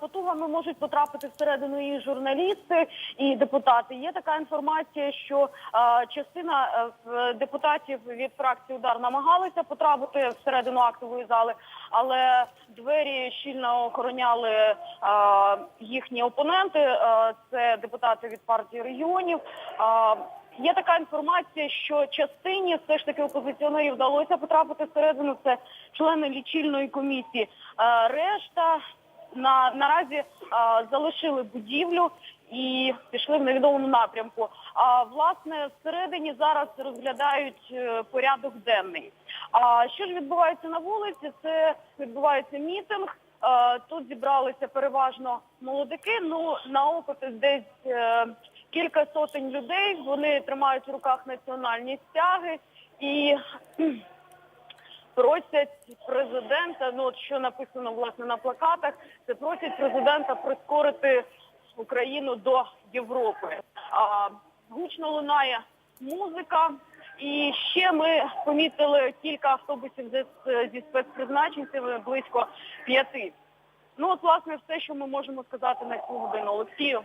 Потугами можуть потрапити всередину і журналісти, і депутати. Є така інформація, що е, частина е, депутатів від фракції удар намагалися потрапити всередину актової зали, але двері щільно охороняли е, їхні опоненти. Е, це депутати від партії регіонів. Е, Є така інформація, що частині все ж таки опозиціонерів вдалося потрапити всередину. Це члени лічильної комісії. Е, Решта на наразі а, залишили будівлю і пішли в невідомому напрямку. А власне всередині зараз розглядають е, порядок денний. А що ж відбувається на вулиці? Це відбувається мітинг. Е, Тут зібралися переважно молодики. Ну на опит десь е, кілька сотень людей. Вони тримають в руках національні стяги і просять президента. Ну от що написано власне на плакатах, це просять президента прискорити Україну до Європи. А, гучно лунає музика. І ще ми помітили кілька автобусів зі, спецпризначенцями, близько п'яти. Ну от власне все, що ми можемо сказати на цю годину. Олексію.